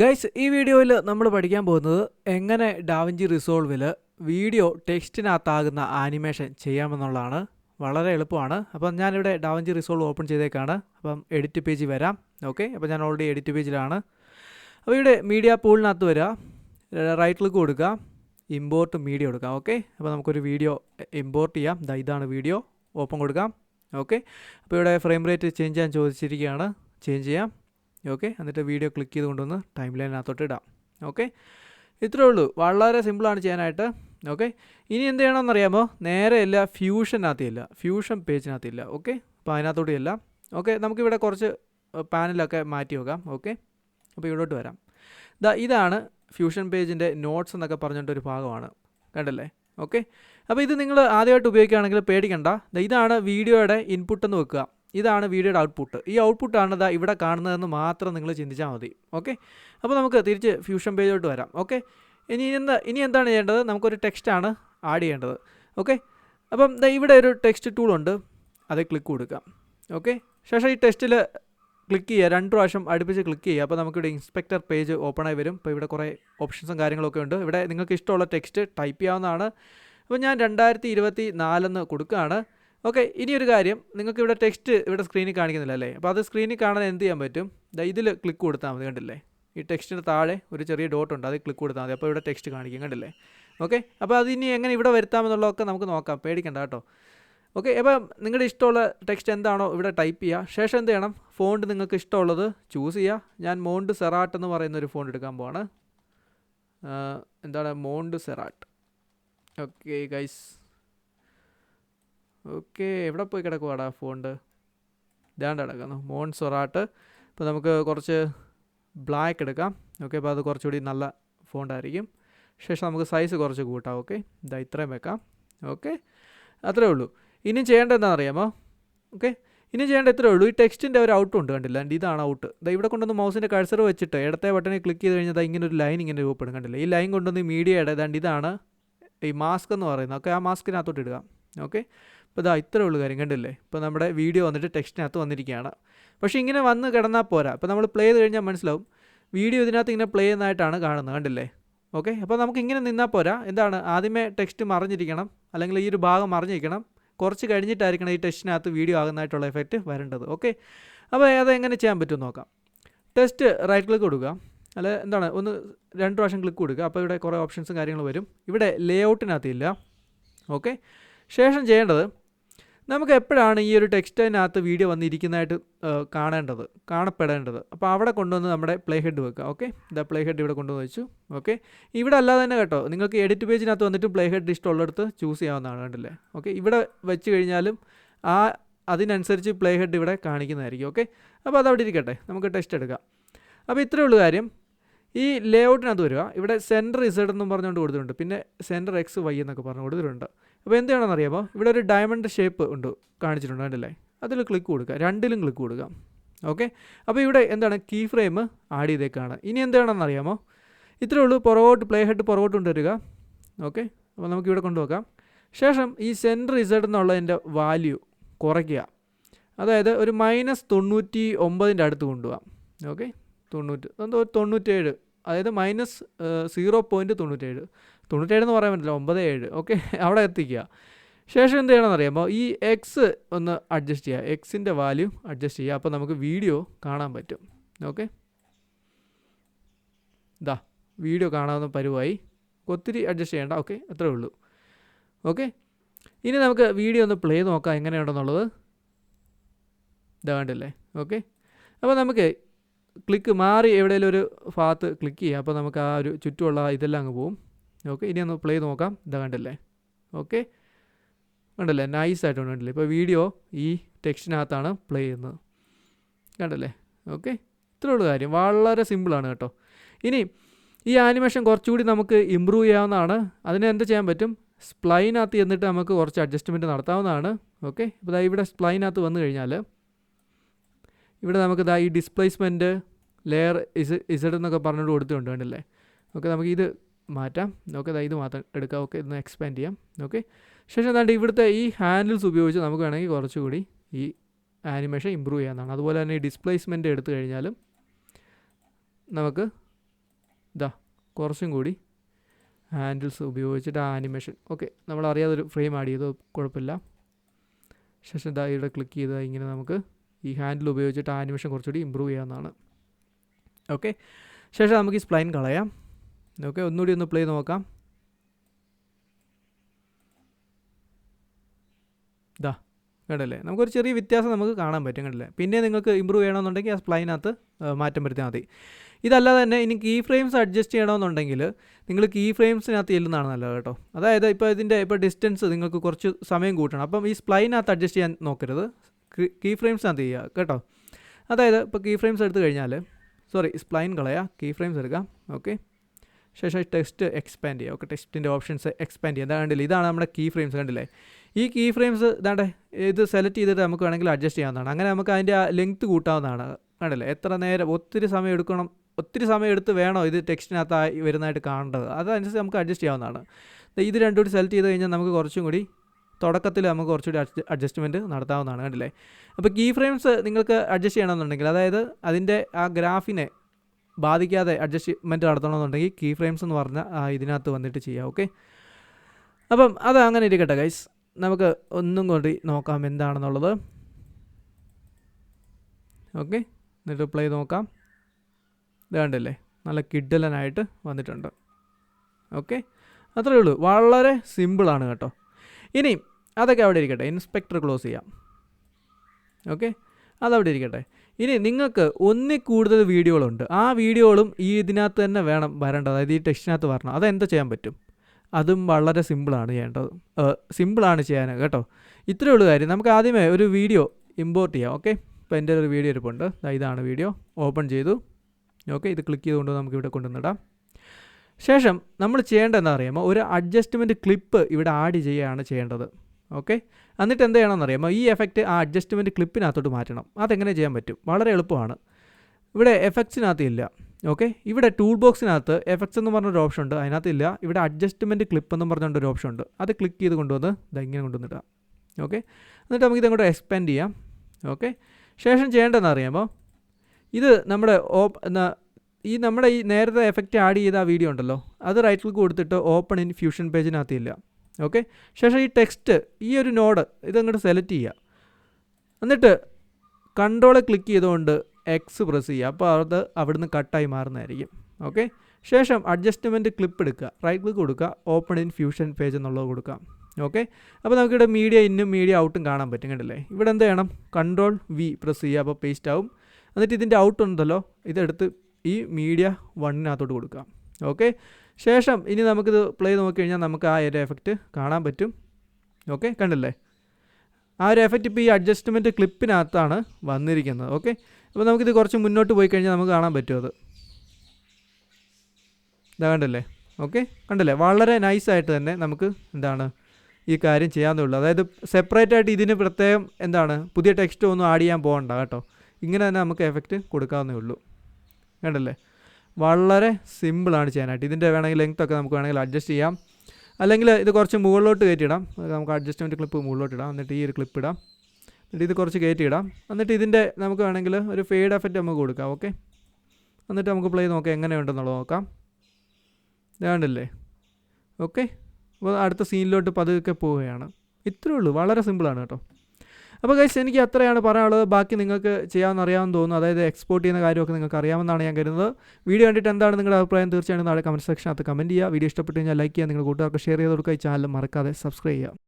Guys ഈ വീഡിയോയിൽ നമ്മൾ പഠിക്കാൻ പോകുന്നത് എങ്ങനെ ഡാവിഞ്ചി റിസോൾവിൽ വീഡിയോ ടെക്സ്റ്റിനകത്താകുന്ന ആനിമേഷൻ ചെയ്യാമെന്നുള്ളതാണ്. വളരെ എളുപ്പമാണ്. അപ്പം ഞാനിവിടെ ഡാവിഞ്ചി റിസോൾവ് ഓപ്പൺ ചെയ്തേക്കാണ്. അപ്പം എഡിറ്റ് പേജ് വരാം. ഓക്കെ? അപ്പം ഞാൻ ഓൾറെഡി എഡിറ്റ് പേജിലാണ്. അപ്പോൾ ഇവിടെ മീഡിയ പൂളിനകത്ത് വരിക റൈറ്റ് ക്ലിക്ക് കൊടുക്കുക ഇമ്പോർട്ട് മീഡിയ കൊടുക്കാം. ഓക്കെ? അപ്പോൾ നമുക്കൊരു വീഡിയോ ഇമ്പോർട്ട് ചെയ്യാം. ഇതാണ് വീഡിയോ. ഓപ്പൺ കൊടുക്കാം. ഓക്കെ? അപ്പോൾ ഇവിടെ ഫ്രെയിം റേറ്റ് ചേഞ്ച് ചെയ്യാൻ ചോദിച്ചിരിക്കുകയാണ്. ചേഞ്ച് ചെയ്യാം. ഓക്കെ? എന്നിട്ട് വീഡിയോ ക്ലിക്ക് ചെയ്ത് കൊണ്ടുവന്ന് ടൈം ലൈനകത്തോട്ട് ഇടാം. ഓക്കെ? ഇത്രേ ഉള്ളൂ. വളരെ സിമ്പിളാണ് ചെയ്യാനായിട്ട്. ഓക്കെ? ഇനി എന്ത് ചെയ്യണമെന്ന് അറിയാമോ? നേരെ ഇല്ല ഫ്യൂഷനകത്തില്ല ഫ്യൂഷൻ പേജിനകത്തില്ല ഓക്കെ? അപ്പോൾ അതിനകത്തോട്ട് ഇല്ല. ഓക്കെ? നമുക്കിവിടെ കുറച്ച് പാനലൊക്കെ മാറ്റി വെക്കാം. ഓക്കെ? അപ്പോൾ ഇവിടോട്ട് വരാം. ദാ ഇതാണ് ഫ്യൂഷൻ പേജിന്റെ നോട്ട്സ് എന്നൊക്കെ പറഞ്ഞിട്ടൊരു ഭാഗമാണ്. കണ്ടല്ലേ? ഓക്കെ? അപ്പോൾ ഇത് നിങ്ങൾ ആദ്യമായിട്ട് ഉപയോഗിക്കുകയാണെങ്കിൽ പേടിക്കണ്ട. ഇതാണ് വീഡിയോയുടെ ഇൻപുട്ട് എന്ന് വെക്കുക. ഇതാണ് വീഡിയോയുടെ ഔട്ട്പുട്ട് ഈ ഔട്ട്പുട്ടാണ് ഇതാ ഇവിടെ കാണുന്നതെന്ന് മാത്രം നിങ്ങൾ ചിന്തിച്ചാൽ മതി. ഓക്കെ അപ്പോൾ നമുക്ക് തിരിച്ച് ഫ്യൂഷൻ പേജിലോട്ട് വരാം. ഓക്കെ ഇനി എന്താ ഇനി എന്താണ് ചെയ്യേണ്ടത്? നമുക്കൊരു ടെക്സ്റ്റാണ് ആഡ് ചെയ്യേണ്ടത്. ഓക്കെ അപ്പം ഇവിടെ ഒരു ടെക്സ്റ്റ് ടൂൾ ഉണ്ട്. അത് ക്ലിക്ക് കൊടുക്കാം. ഓക്കെ ശേഷം ഈ ടെക്സ്റ്റിൽ ക്ലിക്ക് ചെയ്യുക. രണ്ട് പ്രാവശ്യം അടുപ്പിച്ച് ക്ലിക്ക് ചെയ്യുക. അപ്പോൾ നമുക്കിവിടെ ഇൻസ്പെക്ടർ പേജ് ഓപ്പൺ ആയി വരും. അപ്പോൾ ഇവിടെ കുറേ ഓപ്ഷൻസും കാര്യങ്ങളൊക്കെ ഉണ്ട്. ഇവിടെ നിങ്ങൾക്ക് ഇഷ്ടമുള്ള ടെക്സ്റ്റ് ടൈപ്പ് ചെയ്യാവുന്നതാണ്. അപ്പോൾ ഞാൻ രണ്ടായിരത്തി ഇരുപത്തി നാലെന്ന് കൊടുക്കുകയാണ്. ഓക്കെ ഇനി ഒരു കാര്യം നിങ്ങൾക്ക് ഇവിടെ ടെക്സ്റ്റ് ഇവിടെ സ്ക്രീനിൽ കാണിക്കുന്നില്ല അല്ലേ? അപ്പോൾ അത് സ്ക്രീനിൽ കാണാൻ എന്ത് ചെയ്യാൻ പറ്റും? ഇതിൽ ക്ലിക്ക് കൊടുത്താൽ മതി കണ്ടില്ലേ? ഈ ടെക്സ്റ്റിന് താഴെ ഒരു ചെറിയ ഡോട്ട് ഉണ്ട് അത് ക്ലിക്ക് കൊടുത്താൽ മതി. അപ്പോൾ ഇവിടെ ടെക്സ്റ്റ് കാണിക്കും കണ്ടില്ലേ? ഓക്കെ അപ്പോൾ അത് ഇനി എങ്ങനെ ഇവിടെ വരുത്താമെന്നുള്ളതൊക്കെ നമുക്ക് നോക്കാം. പേടിക്കണ്ട കേട്ടോ. ഓക്കെ അപ്പോൾ നിങ്ങളുടെ ഇഷ്ടമുള്ള ടെക്സ്റ്റ് എന്താണോ ഇവിടെ ടൈപ്പ് ചെയ്യുക ശേഷം എന്ത് ചെയ്യണം? ഫോണ്ട് നിങ്ങൾക്ക് ഇഷ്ടമുള്ളത് ചൂസ് ചെയ്യുക ഞാൻ മോണ്ട് സെറാട്ട് എന്ന് പറയുന്ന ഒരു ഫോണ്ട് എടുക്കാൻ പോവാണ്. എന്താണ്? Montserrat okay guys okay എവിടെ പോയി കിടക്കുവാടാ ഫോണ്ട് ഇതാണ്ട് കിടക്കുന്നു. മോൺ സൊറാട്ട്. ഇപ്പോൾ നമുക്ക് കുറച്ച് ബ്ലാക്ക് എടുക്കാം. ഓക്കെ അപ്പോൾ അത് കുറച്ചുകൂടി നല്ല ഫോണ്ടായിരിക്കും. ശേഷം നമുക്ക് സൈസ് കുറച്ച് കൂട്ടാം. ഓക്കെ ഇതാ ഇത്രയും വെക്കാം. ഓക്കെ അത്രേ ഉള്ളൂ. ഇനി ചെയ്യേണ്ടത് എന്താണെന്ന് അറിയാമോ ഓക്കെ ഇനി ചെയ്യേണ്ട ഇത്രേ ഉള്ളൂ. ഈ ടെക്സ്റ്റിന്റെ ഒരു ഔട്ട് ഉണ്ട് കണ്ടില്ല? ആൻഡ് ഇതാണ് ഔട്ട്. ദാ ഇവിടെ കൊണ്ടുവന്ന് മൗസിന്റെ കഴ്സർ വെച്ചിട്ട് ഇടത്തെ ബട്ടണിൽ ക്ലിക്ക് ചെയ്ത് കഴിഞ്ഞാൽ ഇങ്ങനെ ഒരു ലൈൻ ഇങ്ങനെ രൂപപ്പെടും കണ്ടില്ല? ഈ ലൈൻ കൊണ്ടുവന്ന് മീഡിയയുടെ ദാണ്ട് ഇതാണ് ഈ മാസ്ക് എന്ന് പറയുന്നത്. ഓക്കെ ആ മാസ്കിനകത്തോട്ട് ഇടുക. ഓക്കെ ഇപ്പോൾ ഇതാ ഇത്രേ ഉള്ളൂ കാര്യം കണ്ടില്ലേ? ഇപ്പോൾ നമ്മുടെ വീഡിയോ വന്നിട്ട് ടെക്സ്റ്റിനകത്ത് വന്നിരിക്കുകയാണ്. പക്ഷേ ഇങ്ങനെ വന്ന് കിടന്നാൽ പോരാ. അപ്പോൾ നമ്മൾ പ്ലേ ചെയ്ത് കഴിഞ്ഞാൽ മനസ്സിലാവും. വീഡിയോ ഇതിനകത്ത് ഇങ്ങനെ പ്ലേ ചെയ്യുന്നതായിട്ടാണ് കാണുന്നത് കണ്ടില്ലേ? ഓക്കെ? അപ്പോൾ നമുക്ക് ഇങ്ങനെ നിന്നാൽ പോരാ. എന്താണ്? ആദ്യമേ ടെക്സ്റ്റ് മറിഞ്ഞിരിക്കണം. അല്ലെങ്കിൽ ഈ ഒരു ഭാഗം മറിഞ്ഞിരിക്കണം. കുറച്ച് കഴിഞ്ഞിട്ടായിരിക്കണം ഈ ടെക്സ്റ്റിനകത്ത് വീഡിയോ ആകുന്നതായിട്ടുള്ള എഫക്റ്റ് വരേണ്ടത്. ഓക്കെ? അപ്പോൾ അത് എങ്ങനെ ചെയ്യാൻ പറ്റും നോക്കാം. ടെസ്റ്റ് റൈറ്റ് ക്ലിക്ക് കൊടുക്കുക. അല്ല എന്താണ്? ഒന്ന് രണ്ട് പ്രാവശ്യം ക്ലിക്ക് കൊടുക്കുക. അപ്പോൾ ഇവിടെ കുറേ ഓപ്ഷൻസും കാര്യങ്ങളും വരും. ഇവിടെ ലേ ഔട്ടിനകത്തില്ല ഓക്കെ? ശേഷം ചെയ്യേണ്ടത് നമുക്ക് എപ്പോഴാണ് ഈ ഒരു ടെക്സ്റ്റിനകത്ത് വീഡിയോ വന്നിരിക്കുന്നതായിട്ട് കാണേണ്ടത് കാണപ്പെടേണ്ടത്? അപ്പോൾ അവിടെ കൊണ്ടുവന്ന് നമ്മുടെ പ്ലേ ഹെഡ് വെക്കുക ഓക്കെ? ഇതാ പ്ലേ ഹെഡ് ഇവിടെ കൊണ്ടുവന്ന് വെച്ചു ഓക്കെ? ഇവിടെ അല്ലാതെ തന്നെ കേട്ടോ നിങ്ങൾക്ക് എഡിറ്റ് പേജിനകത്ത് വന്നിട്ട് പ്ലേ ഹെഡ് ഇഷ്ടമുള്ളിടത്ത് ചൂസ് ചെയ്യാവുന്നതാണ് കണ്ടില്ലേ? ഓക്കെ? ഇവിടെ വെച്ച് കഴിഞ്ഞാലും ആ അതിനനുസരിച്ച് പ്ലേ ഹെഡ് ഇവിടെ കാണിക്കുന്നതായിരിക്കും ഓക്കെ? അപ്പോൾ അത് അവിടെ ഇരിക്കട്ടെ നമുക്ക് ടെസ്റ്റ് എടുക്കാം. അപ്പോൾ ഇത്രയേ ഉള്ളൂ കാര്യം. ഈ ലേ ഔട്ടിനകത്ത് വരിക ഇവിടെ സെന്റർ ഇസഡ് എന്നും പറഞ്ഞുകൊണ്ട് കൊടുത്തിട്ടുണ്ട് പിന്നെ സെന്റർ എക്സ് വൈ എന്നൊക്കെ പറഞ്ഞു കൊടുത്തിട്ടുണ്ട്. അപ്പോൾ എന്താണെന്ന് അറിയാമോ ഇവിടെ ഒരു ഡയമണ്ട് ഷേപ്പ് ഉണ്ട് കാണിച്ചിട്ടുണ്ട് കണ്ടില്ലേ? അതിൽ ക്ലിക്ക് കൊടുക്കുക. രണ്ടിലും ക്ലിക്ക് കൊടുക്കുക. ഓക്കെ അപ്പോൾ ഇവിടെ എന്താണ്? കീ ഫ്രെയിം ആഡ് ചെയ്തേക്കാണ്. ഇനി എന്താണെന്ന് അറിയാമോ ഇത്രയേ ഉള്ളൂ. പുറകോട്ട് പ്ലേ ഹെഡ് പുറകോട്ട് കൊണ്ടുവരിക ഓക്കെ അപ്പോൾ നമുക്ക് ഇവിടെ കൊണ്ടുവെക്കാം ശേഷം ഈ സെന്റർ റിസൾട്ട് എന്നുള്ളതിന്റെ വാല്യൂ കുറയ്ക്കുക. അതായത് ഒരു മൈനസ് തൊണ്ണൂറ്റി ഒമ്പതിന്റെ അടുത്ത് കൊണ്ടുപോകാം. ഓക്കെ തൊണ്ണൂറ്റ് എന്തോ തൊണ്ണൂറ്റേഴ് അതായത് മൈനസ് സീറോ പോയിന്റ് തൊണ്ണൂറ്റേഴ് തൊണ്ണൂറ്റേഴ് എന്ന് പറയാൻ പറ്റില്ല ഒമ്പത് ഏഴ്. ഓക്കെ അവിടെ എത്തിക്കുക. ശേഷം എന്ത് ചെയ്യണമെന്ന് അറിയാമോ ഈ എക്സ് ഒന്ന് അഡ്ജസ്റ്റ് ചെയ്യുക. എക്സിന്റെ വാല്യൂ അഡ്ജസ്റ്റ് ചെയ്യുക. അപ്പോൾ നമുക്ക് വീഡിയോ കാണാൻ പറ്റും. ഓക്കെ? ഇതാ വീഡിയോ കാണാവുന്ന പരുവായി. ഒത്തിരി അഡ്ജസ്റ്റ് ചെയ്യേണ്ട. ഓക്കെ അത്രേ ഉള്ളൂ. ഓക്കെ? ഇനി നമുക്ക് വീഡിയോ ഒന്ന് പ്ലേ നോക്കാം. എങ്ങനെയുണ്ടെന്നുള്ളത്. ഇതാ കണ്ടില്ലേ? ഓക്കെ? അപ്പോൾ നമുക്ക് ക്ലിക്ക് മാറി എവിടെയെങ്കിലും ഒരു ഭാഗത്ത് ക്ലിക്ക് ചെയ്യുക. അപ്പോൾ നമുക്ക് ആ ഒരു ചുറ്റുമുള്ള ഇതെല്ലാം അങ്ങ് പോവും. ഓക്കെ ഇനി ഒന്ന് പ്ലേ നോക്കാം. ഇതാ കണ്ടല്ലേ? ഓക്കെ കണ്ടല്ലേ? നൈസ് ആയിട്ടുണ്ട് കണ്ടില്ലേ? ഇപ്പോൾ വീഡിയോ ഈ ടെക്സ്റ്റിനകത്താണ് പ്ലേ ചെയ്യുന്നത്. കണ്ടല്ലേ? ഓക്കെ ഇത്രേ ഉള്ളൂ കാര്യം. വളരെ സിമ്പിളാണ് കേട്ടോ. ഇനി ഈ ആനിമേഷൻ കുറച്ചുകൂടി നമുക്ക് ഇമ്പ്രൂവ് ചെയ്യാവുന്നതാണ്. അതിന് എന്ത് ചെയ്യാൻ പറ്റും? സ്പ്ലൈനകത്ത് ചെന്നിട്ട് നമുക്ക് കുറച്ച് അഡ്ജസ്റ്റ്മെന്റ് നടത്താവുന്നതാണ്. ഓക്കെ ഇപ്പോൾ ദാ ഇവിടെ സ്പ്ലൈനകത്ത് വന്നു കഴിഞ്ഞാൽ ഇവിടെ നമുക്ക് ദാ ഈ ഡിസ്പ്ലേസ്മെന്റ് ലെയർ ഇസ് ഇസഡ് എന്നൊക്കെ പറഞ്ഞുകൊണ്ട് കൊടുത്തിട്ടുണ്ട് കണ്ടില്ലേ? ഓക്കെ നമുക്ക് ഇത് മാറ്റാം. ദാ ഇത് മാത്രം എടുക്കാം. ഓക്കെ ഇതൊന്ന് എക്സ്പാൻഡ് ചെയ്യാം. ഓക്കെ. ശേഷം എന്താണ്ട് ഇവിടുത്തെ ഈ ഹാൻഡിൽസ് ഉപയോഗിച്ച് നമുക്ക് വേണമെങ്കിൽ കുറച്ചുകൂടി ഈ ആനിമേഷൻ ഇമ്പ്രൂവ് ചെയ്യാവുന്നതാണ്. അതുപോലെ തന്നെ ഈ ഡിസ്പ്ലേസ്മെന്റ് എടുത്തു കഴിഞ്ഞാലും നമുക്ക് ഇതാ കുറച്ചും കൂടി ഹാൻഡിൽസ് ഉപയോഗിച്ചിട്ട് ആ ആനിമേഷൻ ഓക്കെ ഒരു ഫ്രെയിം ആഡ് ചെയ്തു. കുഴപ്പമില്ല. ശേഷം ഇതാ ഇവിടെ ക്ലിക്ക് ചെയ്താൽ ഇങ്ങനെ നമുക്ക് ഈ ഹാൻഡിൽ ഉപയോഗിച്ചിട്ട് ആനിമേഷൻ കുറച്ചുകൂടി ഇമ്പ്രൂവ് ചെയ്യാവുന്നതാണ്. ഓക്കെ. ശേഷം നമുക്ക് ഈ സ്പ്ലൈൻ കളയാം. ഓക്കെ ഒന്നുകൂടി ഒന്ന് പ്ലേ നോക്കാം. ഇതാ കണ്ടല്ലേ? നമുക്കൊരു ചെറിയ വ്യത്യാസം നമുക്ക് കാണാൻ പറ്റും കണ്ടില്ലേ? പിന്നെ നിങ്ങൾക്ക് ഇമ്പ്രൂവ് ചെയ്യണമെന്നുണ്ടെങ്കിൽ ആ സ്പ്ലൈനകത്ത് മാറ്റം വരുത്തിയാൽ മതി. ഇതല്ലാതെ തന്നെ ഇനി കീ ഫ്രെയിംസ് അഡ്ജസ്റ്റ് ചെയ്യണമെന്നുണ്ടെങ്കിൽ നിങ്ങൾ കീ ഫ്രെയിംസിനകത്ത് ചെല്ലുന്നതാണ് നല്ലത് കേട്ടോ. അതായത് ഇപ്പോൾ ഇതിന്റെ ഇപ്പോൾ ഡിസ്റ്റൻസ് നിങ്ങൾക്ക് കുറച്ച് സമയം കൂട്ടണം. അപ്പം ഈ സ്പ്ലൈനകത്ത് അഡ്ജസ്റ്റ് ചെയ്യാൻ നോക്കരുത്. കീ ഫ്രെയിംസിനകത്ത് ചെയ്യുക കേട്ടോ? അതായത് ഇപ്പോൾ കീ ഫ്രെയിംസ് എടുത്തു കഴിഞ്ഞാൽ സോറി സ്പ്ലൈൻ കളയാം കീ ഫ്രെയിംസ് എടുക്കാം ഓക്കെ ശേഷം ടെക്സ്റ്റ് എക്സ്പാൻഡ് ചെയ്യുക. ഓക്കെ ടെക്സ്റ്റിന്റെ ഓപ്ഷൻസ് എക്സ്പാൻഡ് ചെയ്യുക. കണ്ടില്ലേ? ഇതാണ് നമ്മുടെ കീ ഫ്രെയിംസ് കണ്ടില്ലേ? ഈ കീ ഫ്രെയിംസ് ഇതാണ്ടെ? ഇത് സെലക്ട് ചെയ്തിട്ട് നമുക്ക് വേണമെങ്കിൽ അഡ്ജസ്റ്റ് ചെയ്യാവുന്നതാണ്. അങ്ങനെ നമുക്ക് അതിന്റെ ആ ലെങ്ത് കൂട്ടാവുന്നതാണ്. കണ്ടില്ലേ? എത്ര നേരം ഒത്തിരി സമയം എടുക്കണം ഒത്തിരി സമയം എടുത്ത് വേണോ ഇത് ടെക്സ്റ്റിനകത്ത് വരുന്നതായിട്ട് കാണേണ്ടത്? അതനുസരിച്ച് നമുക്ക് അഡ്ജസ്റ്റ് ചെയ്യാവുന്നതാണ്. ഇത് രണ്ടും കൂടി സെലക്ട് ചെയ്ത് കഴിഞ്ഞാൽ നമുക്ക് കുറച്ചും കൂടി തുടക്കത്തിൽ നമുക്ക് കുറച്ചുകൂടി അഡ്ജസ്റ്റ്മെന്റ് നടത്താവുന്നതാണ്. കണ്ടില്ലേ? അപ്പോൾ കീ ഫ്രെയിംസ് നിങ്ങൾക്ക് അഡ്ജസ്റ്റ് ചെയ്യണമെന്നുണ്ടെങ്കിൽ അതായത് അതിന്റെ ആ ഗ്രാഫിനെ ബാധിക്കാതെ അഡ്ജസ്റ്റ്മെന്റ് നടത്തണമെന്നുണ്ടെങ്കിൽ കീ ഫ്രെയിംസ് എന്ന് പറഞ്ഞാൽ ഇതിനകത്ത് വന്നിട്ട് ചെയ്യാം ഓക്കെ അപ്പം അത് അങ്ങനെ ഇരിക്കട്ടെ ഗൈസ് നമുക്ക് ഒന്നും കൂടി നോക്കാം എന്താണെന്നുള്ളത്. ഓക്കെ എന്നിട്ട് പ്ലേ നോക്കാം. ഇത് കണ്ടല്ലേ? നല്ല കിഡലനായിട്ട് വന്നിട്ടുണ്ട്. ഓക്കെ അത്രയേ ഉള്ളൂ. വളരെ സിമ്പിളാണ് കേട്ടോ. ഇനി അതൊക്കെ അവിടെ ഇരിക്കട്ടെ. ഇൻസ്പെക്ടർ ക്ലോസ് ചെയ്യാം. ഓക്കെ അതവിടെ ഇരിക്കട്ടെ. ഇനി നിങ്ങൾക്ക് ഒന്നിൽ കൂടുതൽ വീഡിയോകളുണ്ട്. ആ വീഡിയോകളും ഈ ഇതിനകത്ത് തന്നെ വേണം വരേണ്ടത്. അതായത് ഈ ടെക്സ്റ്റിനകത്ത് വരണം. അതെന്താ ചെയ്യാൻ പറ്റും? അതും വളരെ സിമ്പിളാണ് ചെയ്യേണ്ടത്. സിമ്പിളാണ് ചെയ്യാൻ കേട്ടോ. ഇത്രയേ ഉള്ളൂ കാര്യം. നമുക്ക് ആദ്യമേ ഒരു വീഡിയോ ഇമ്പോർട്ട് ചെയ്യാം ഓക്കെ? ഇപ്പോൾ എന്റെ ഒരു വീഡിയോ ഇരിപ്പുണ്ട്. ഇതാണ് വീഡിയോ. ഓപ്പൺ ചെയ്തു. ഓക്കെ ഇത് ക്ലിക്ക് ചെയ്തുകൊണ്ട് നമുക്ക് ഇവിടെ കൊണ്ടുവന്നിടാം. ശേഷം നമ്മൾ ചെയ്യേണ്ടത് എന്താ അറിയാമോ? ഒരു അഡ്ജസ്റ്റ്മെന്റ് ക്ലിപ്പ് ഇവിടെ ആഡ് ചെയ്യുകയാണ് ചെയ്യേണ്ടത്. ഓക്കെ? എന്നിട്ട് എന്ത് ചെയ്യണമെന്ന് അറിയാമോ ഈ എഫക്റ്റ് ആ അഡ്ജസ്റ്റ്മെന്റ് ക്ലിപ്പിനകത്തോട്ട് മാറ്റണം. അതെങ്ങനെ ചെയ്യാൻ പറ്റും? വളരെ എളുപ്പമാണ്. ഇവിടെ എഫക്ട്സിനകത്ത് ഇല്ല. ഓക്കെ? ഇവിടെ ടൂൾ ബോക്സിനകത്ത് എഫക്ട്സ് എന്ന് പറഞ്ഞൊരു ഓപ്ഷൻ ഉണ്ട്. അതിനകത്ത് ഇല്ല. ഇവിടെ അഡ്ജസ്റ്റ്മെന്റ് ക്ലിപ്പ് എന്ന് പറഞ്ഞുകൊണ്ട് ഒരു ഓപ്ഷൻ ഉണ്ട്. അത് ക്ലിക്ക് ചെയ്ത് കൊണ്ടുവന്ന് ഇത് ഇങ്ങനെ കൊണ്ടുവന്നിടാം ഓക്കെ? എന്നിട്ട് നമുക്ക് ഇതങ്ങോട്ട് എക്സ്പാൻഡ് ചെയ്യാം. ഓക്കെ? ശേഷം ചെയ്യേണ്ടതെന്ന് അറിയാമോ? ഇത് നമ്മുടെ ഓപ്പ് ഈ നമ്മുടെ ഈ നേരത്തെ എഫക്റ്റ് ആഡ് ചെയ്ത ആ വീഡിയോ ഉണ്ടല്ലോ. അത് റൈറ്റ് ക്ലിക്ക് കൊടുത്തിട്ട് ഓപ്പൺ ഇൻ ഫ്യൂഷൻ പേജിനകത്ത് ഇല്ല. ഓക്കെ ശേഷം ഈ ടെക്സ്റ്റ് ഈ ഒരു നോഡ് ഇതങ്ങോട്ട് സെലക്ട് ചെയ്യുക എന്നിട്ട് കൺട്രോളെ ക്ലിക്ക് ചെയ്തുകൊണ്ട് എക്സ് പ്രസ് ചെയ്യുക അപ്പോൾ അത് അവിടുന്ന് കട്ടായി മാറുന്നതായിരിക്കും. ഓക്കെ ശേഷം അഡ്ജസ്റ്റ്മെന്റ് ക്ലിപ്പ് എടുക്കുക. റൈറ്റ് ക്ലിക്ക് കൊടുക്കുക. ഓപ്പൺ ഇൻ ഫ്യൂഷൻ പേജ് എന്നുള്ളത് കൊടുക്കാം ഓക്കെ അപ്പോൾ നമുക്കിവിടെ മീഡിയ ഇന്നും മീഡിയ ഔട്ടും കാണാൻ പറ്റും. കണ്ടില്ലേ? ഇവിടെ എന്ത് ചെയ്യണം? കൺട്രോൾ വി പ്രസ് ചെയ്യുക. അപ്പോൾ പേസ്റ്റ് ആവും. എന്നിട്ട് ഇതിന്റെ ഔട്ട് ഉണ്ടല്ലോ? ഇതെടുത്ത് ഈ മീഡിയ വണ്ണിനകത്തോട്ട് കൊടുക്കാം ഓക്കെ ശേഷം ഇനി നമുക്കിത് പ്ലേ നോക്കി കഴിഞ്ഞാൽ നമുക്ക് ആ ഒരു എഫക്റ്റ് കാണാൻ പറ്റും. ഓക്കെ കണ്ടില്ലേ? ആ ഒരു എഫക്റ്റ് ഇപ്പോൾ ഈ അഡ്ജസ്റ്റ്മെന്റ് ക്ലിപ്പിനകത്താണ് വന്നിരിക്കുന്നത്. ഓക്കെ അപ്പോൾ നമുക്കിത് കുറച്ച് മുന്നോട്ട് പോയി കഴിഞ്ഞാൽ നമുക്ക് കാണാൻ പറ്റും അത്. ഇതാ കണ്ടല്ലേ? ഓക്കെ കണ്ടല്ലേ? വളരെ നൈസായിട്ട് തന്നെ നമുക്ക് എന്താണ് ഈ കാര്യം ചെയ്യാമെന്നുള്ളൂ അതായത് സെപ്പറേറ്റ് ആയിട്ട് ഇതിന് പ്രത്യേകം എന്താണ് പുതിയ ടെക്സ്റ്റ് ഒന്നും ആഡ് ചെയ്യാൻ പോകണ്ട കേട്ടോ. ഇങ്ങനെ തന്നെ നമുക്ക് എഫക്റ്റ് കൊടുക്കാവുന്നേ ഉള്ളൂ. കണ്ടല്ലേ? വളരെ സിമ്പിളാണ് ചെയ്യാനായിട്ട്. ഇതിന്റെ വേണമെങ്കിൽ ലെങ്ത് ഒക്കെ നമുക്ക് വേണമെങ്കിൽ അഡ്ജസ്റ്റ് ചെയ്യാം. അല്ലെങ്കിൽ ഇത് കുറച്ച് മുകളിലോട്ട് കയറ്റിയിടാം. നമുക്ക് അഡ്ജസ്റ്റ്മെന്റ് ക്ലിപ്പ് മുകളിലോട്ട് ഇടാം. എന്നിട്ട് ഈ ഒരു ക്ലിപ്പ് ഇടാം. എന്നിട്ട് ഇത് കുറച്ച് കയറ്റിയിടാം. എന്നിട്ട് ഇതിന്റെ നമുക്ക് വേണമെങ്കിൽ ഒരു ഫെയ്ഡ് എഫക്റ്റ് നമുക്ക് കൊടുക്കാം. ഓക്കെ എന്നിട്ട് നമുക്ക് പ്ലേ നോക്കാം എങ്ങനെയുണ്ടെന്നുള്ളത് നോക്കാം. വേണ്ടല്ലേ ഓക്കെ അപ്പോൾ അടുത്ത സീനിലോട്ട് പതുക്കെ പോവുകയാണ്. ഇത്രയേ ഉള്ളൂ. വളരെ സിമ്പിളാണ് കേട്ടോ. അപ്പോൾ ഗൈസ് എനിക്ക് അത്രയാണ് പറയാനുള്ളത്. ബാക്കി നിങ്ങൾക്ക് ചെയ്യാമെന്ന് അറിയാമെന്ന് തോന്നുന്നു. അതായത് എക്സ്പോർട്ട് ചെയ്യുന്ന കാര്യമൊക്കെ നിങ്ങൾക്ക് അറിയാമെന്നാണ് ഞാൻ കരുതുന്നത്. വീഡിയോ കണ്ടിട്ട് എന്താണ് നിങ്ങളുടെ അഭിപ്രായം? തീർച്ചയായും നാളെ കമന്റ് സെക്ഷനകത്ത് കമന്റ് ചെയ്യുക. വീഡിയോ ഇഷ്ടപ്പെട്ട് കഴിഞ്ഞാൽ ലൈക്ക് ചെയ്യുക. നിങ്ങൾ കൂട്ടുകാർക്ക് ഷെയർ ചെയ്ത് കൊടുക്കുക. ഈ ചാനൽ മറക്കാതെ സബ്സ്ക്രൈബ് ചെയ്യുക.